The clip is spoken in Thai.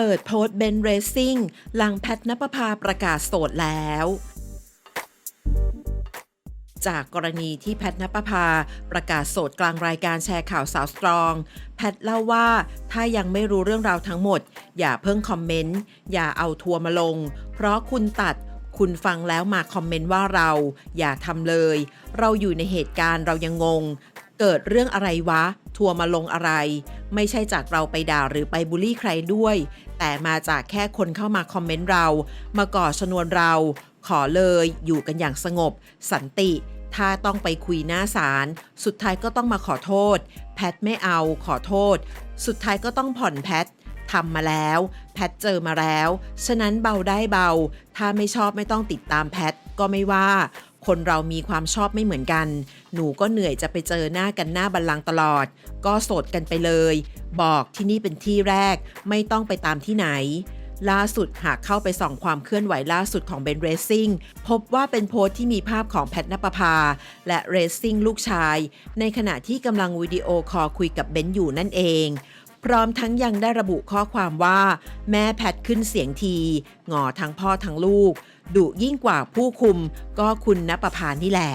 เปิดโพสต์เบนเรซิ่งหลังแพทนปภาประกาศโสดแล้ว จากกรณีที่แพทนปภาประกาศโสดกลางรายการแชร์ข่าวสาวสตรอง แพทเล่าว่าถ้ายังไม่รู้เรื่องราวทั้งหมด อย่าเพิ่งคอมเมนต์ อย่าเอาทัวร์มาลง เพราะคุณตัดคุณฟังแล้วมาคอมเมนต์ว่าเรา อย่าทำเลย เราอยู่ในเหตุการณ์เรายังงง เกิดเรื่องอะไรวะ ทัวร์มาลงอะไร ไม่ใช่จากเราไปด่าหรือไปบูลลี่ใครด้วย แต่มาจากแค่คนเข้ามาคอมเมนต์เรา มาก่อชนวนเรา ขอเลยอยู่กันอย่างสงบ สันติ ถ้าต้องไปคุยหน้าศาลสุดท้ายก็ต้องมาขอโทษ แพทไม่เอาขอโทษ สุดท้ายก็ต้องผ่อนแพท ทำมาแล้ว แพทเจอมาแล้ว ฉะนั้นเบาได้เบา ถ้าไม่ชอบไม่ต้องติดตามแพทก็ไม่ว่า คนเรามีความชอบไม่เหมือนกัน หนูก็เหนื่อยจะไปเจอหน้ากันหน้าบัลลังตลอด ก็โสดกันไปเลย บอกที่นี่เป็นที่แรก ไม่ต้องไปตามที่ไหนล่าสุดหากเข้าไปส่องความเคลื่อนไหวล่าสุดของเบนเรซซิ่งพบว่าเป็นโพสต์ที่มีภาพของแพทนปภา และเรซซิ่งลูกชาย ในขณะที่กำลังวิดีโอคอลคุยกับเบนอยู่นั่นเอง ร้อมทั้งยังได้ระบุข้อความว่า แม่แพทขึ้นเสียงทีหงอทั้งพ่อทั้งลูกดุยิ่งกว่าผู้คุมก็คุณนปภานี่แหละ